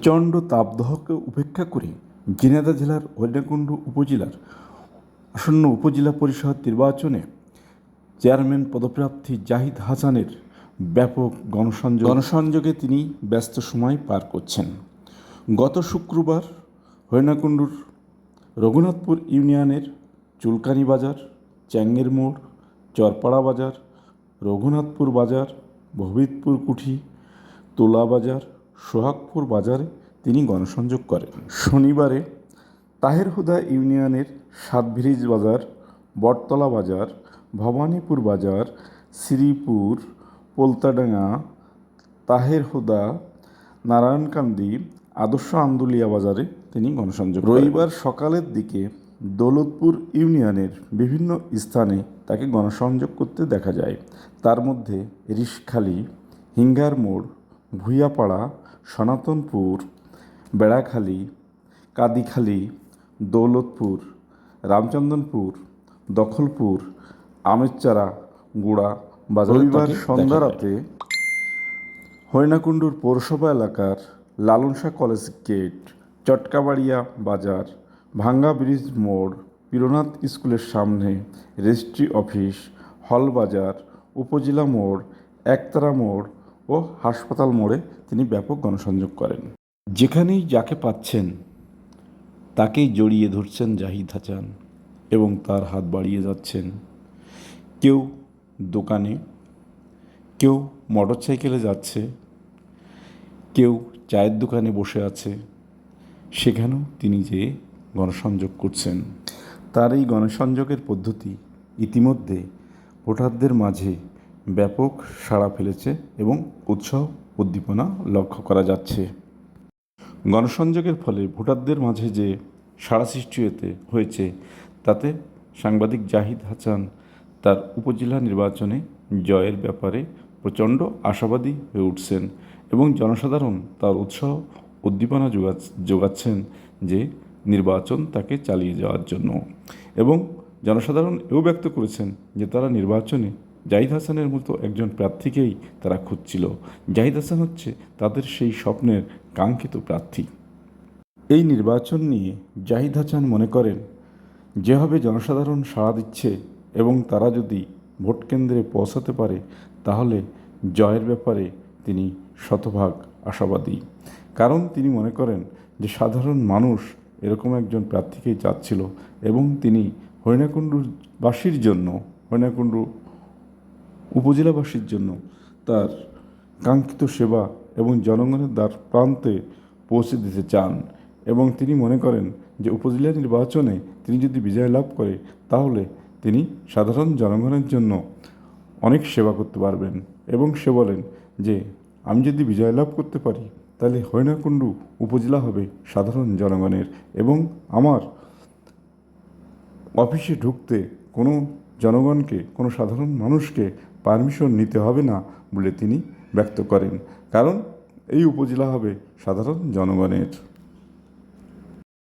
প্রচণ্ড তাপদহকে উপেক্ষা করে ঝিনাইদহ জেলার হরিণাকুণ্ডু উপজেলার আসন্ন উপজেলা পরিষদ নির্বাচনে চেয়ারম্যান পদপ্রার্থী জাহিদ হাসানের ব্যাপক গণসংযোগ গণসংযোগে তিনি ব্যস্ত সময় পার করছেন। গত শুক্রবার হরিণাকুণ্ডুর রঘুনাথপুর ইউনিয়নের চুলকানি বাজার চ্যাঙ্গের মোড়, চরপাড়া বাজার, রঘুনাথপুর বাজার, ভবিতপুর কুঠি, তোলা বাজার সোহাগপুর বাজারে তিনি গণসংযোগ করেন। শনিবারে তাহের হুদা ইউনিয়নের সাতভিরিজ বাজার, বটতলা বাজার, ভবানীপুর বাজার, শ্রীপুর, পোলতাডাঙ্গা, তাহের হুদা, নারায়ণকান্দি, আদর্শ আন্দুলিয়া বাজারে তিনি গণসংযোগ রবিবার সকালের দিকে দৌলতপুর ইউনিয়নের বিভিন্ন স্থানে তাকে গণসংযোগ করতে দেখা যায়। তার মধ্যে রিশখালী, হিঙ্গার মোড়, ভুইয়াপাড়া সনাতনপুর বেড়াখালী কাদিখালী দৌলতপুর রামচন্দনপুর দখলপুর আমেরচারা গুড়া বাজার রবিবার সন্ধ্যা রাতে হরিণাকুণ্ডুর পৌরসভা এলাকার লালনশাহ কলেজ গেট চটকাবাড়িয়া বাজার ভাঙ্গা ব্রিজ মোড় পীরনাথ স্কুলের সামনে রেজিস্ট্রি অফিস হল বাজার উপজেলা মোড় একতারা মোড় ও হাসপাতাল মোড়ে তিনি ব্যাপক গণসংযোগ করেন। যেখানেই যাকে পাচ্ছেন, তাকেই জড়িয়ে ধরছেন জাহিদ হাসান এবং তার হাত বাড়িয়ে যাচ্ছেন। কেউ দোকানে, কেউ মোটরসাইকেলে যাচ্ছে, কেউ চায়ের দোকানে বসে আছে, সেখানেও তিনি যে গণসংযোগ করছেন। তার এই গণসংযোগের পদ্ধতি ইতিমধ্যে ভোটারদের মাঝে ব্যাপক সাড়া ফেলেছে এবং উৎসাহ উদ্দীপনা লক্ষ্য করা যাচ্ছে। গণসংযোগের ফলে ভোটারদের মাঝে যে সাড়া সৃষ্টি হয়েছে, তাতে সাংবাদিক জাহিদ হাসান তার উপজেলা নির্বাচনে জয়ের ব্যাপারে প্রচণ্ড আশাবাদী হয়ে উঠছেন এবং জনসাধারণ তার উৎসাহ উদ্দীপনা যোগা যোগাচ্ছেন যে নির্বাচন তাকে চালিয়ে যাওয়ার জন্য। এবং জনসাধারণ এও ব্যক্ত করেছেন যে তারা নির্বাচনে জাহিদ হাসানের মতো একজন প্রার্থীকেই তারা খুঁজছিল। জাহিদ হাসান হচ্ছে তাদের সেই স্বপ্নের কাঙ্ক্ষিত প্রার্থী। এই নির্বাচন নিয়ে জাহিদ হাসান মনে করেন, যেভাবে জনসাধারণ সাড়া দিচ্ছে এবং তারা যদি ভোট কেন্দ্রে পৌঁছাতে পারে, তাহলে জয়ের ব্যাপারে তিনি শতভাগ আশাবাদী। কারণ তিনি মনে করেন যে, সাধারণ মানুষ এরকম একজন প্রার্থীকেই চাচ্ছিল এবং তিনি হরিণাকুণ্ডুবাসীর জন্য, হরিণাকুণ্ডু উপজেলাবাসীর জন্য তার কাঙ্ক্ষিত সেবা এবং জনগণের দ্বার প্রান্তে পৌঁছে দিতে চান এবং তিনি মনে করেন যে উপজেলা নির্বাচনে তিনি যদি বিজয় লাভ করে, তাহলে তিনি সাধারণ জনগণের জন্য অনেক সেবা করতে পারবেন। এবং সে বলেন যে, আমি যদি বিজয় লাভ করতে পারি, তাহলে হরিণাকুণ্ডু উপজেলা হবে সাধারণ জনগণের এবং আমার অফিসে ঢুকতে কোনো জনগণকে, কোনো সাধারণ মানুষকে পারমিশন নিতে হবে না বলে তিনি ব্যক্ত করেন। কারণ এই উপজেলা হবে সাধারণ জনগণের।